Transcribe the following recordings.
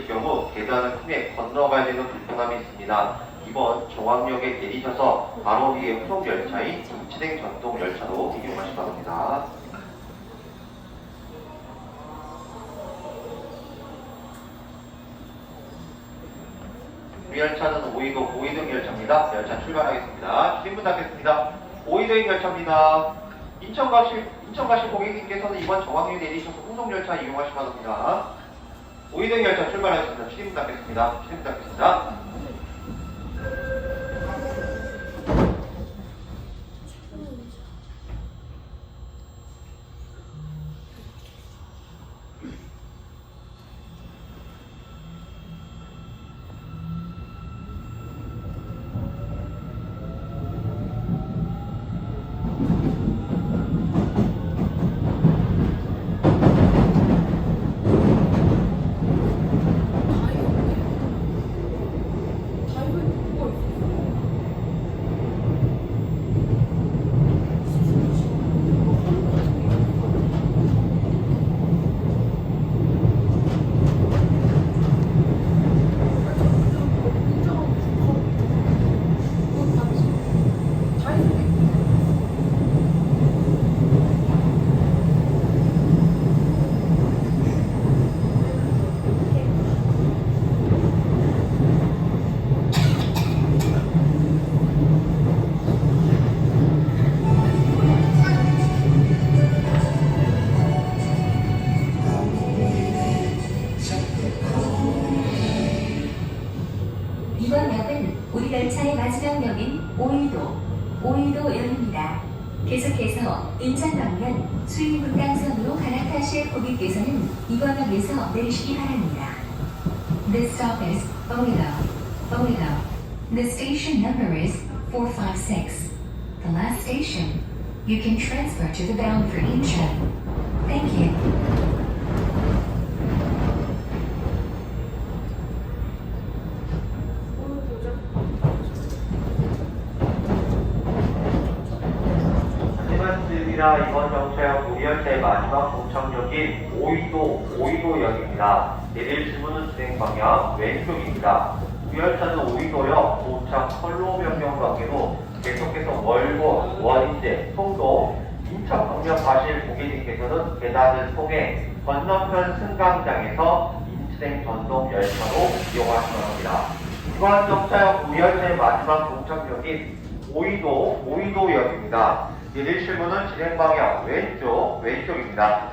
내리실 경우 계단을 통해 건너가야 되는 불편함이 있습니다. 이번 종합역에 내리셔서 바로 위에 후속 열차인 진행 전동 열차로 이용하시 바랍니다. 우리 열차는 5위도 5위등 열차입니다. 열차 출발하겠습니다. 출입문 닫겠습니다. 5위등 열차입니다. 인천 가실 인천 가실 고객님께서는 이번 정황역에 내리셔서 후속 열차 이용하시 바랍니다. 5위등 열차 출발하겠습니다. 출입문 닫겠습니다. 출입문 닫겠습니다. 이번 역은 우리 열차의 마지막 역인 오일도, 오일도역입니다. 계속해서 인천 방면 수인분당선으로 갈아타실 고객께서는 이번 역에서 내리시기 바랍니다. This stop is Oilo, Oilo. The station number is 456. The last station. You can transfer to the bound for Incheon. Thank you. 안녕하십니까. 이번 정차역 우리 열차의 마지막 도착역인 오이도, 오이도역입니다. 내릴 주문은 진행 방향 왼쪽입니다. 우리 열차는 오이도역 도착 선로 변경 관계로 계속해서 월고, 원인제, 송도, 인천 방면 가실 고객님께서는 계단을 통해 건너편 승강장에서 인치행 전동 열차로 이용하시면 합니다. 이번 정차역 우리 열차의 마지막 도착역인 오이도, 오이도역입니다. 내리실 문은 진행 방향 왼쪽, 왼쪽입니다.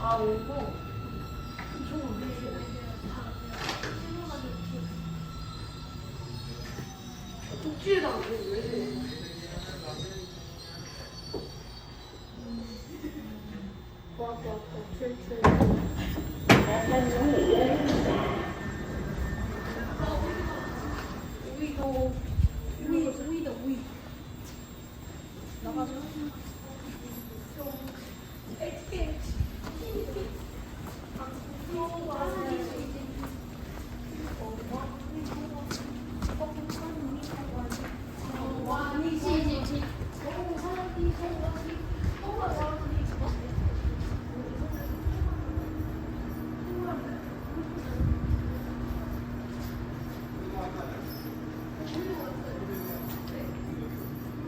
아, 오고. 국지에다가 왜, 왜 해? 좋아, 좋아, 좋 우이, 우이도, 우이. 나가자.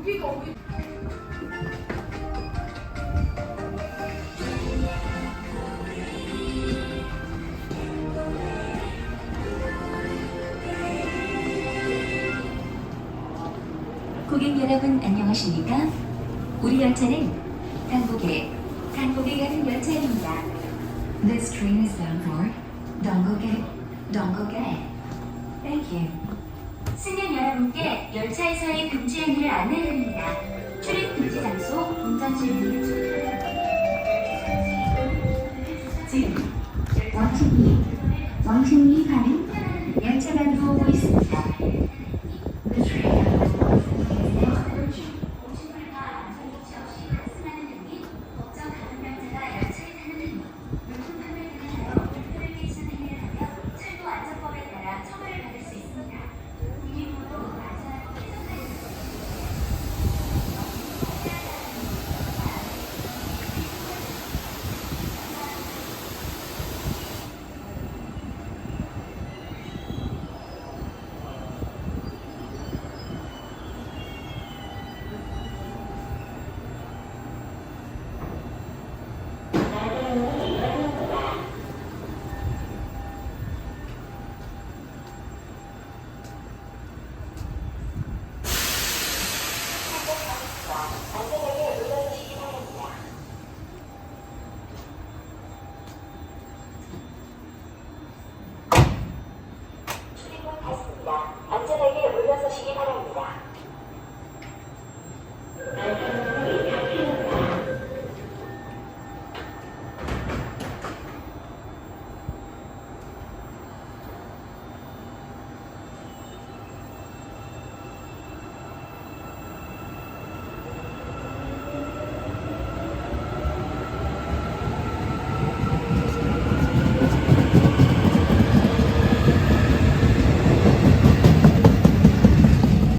여기가 우리 고객 여러분 안녕하십니까? 우리 열차는 단국에 단국에 가는 열차입니다. This train is bound for 동국에 동국에. Thank you. 승객 여러분께 열차에서의 금지 행위를 안내드립니다. 출입 금지 장소 운전실 및 지금 왕십리 왕십리 가는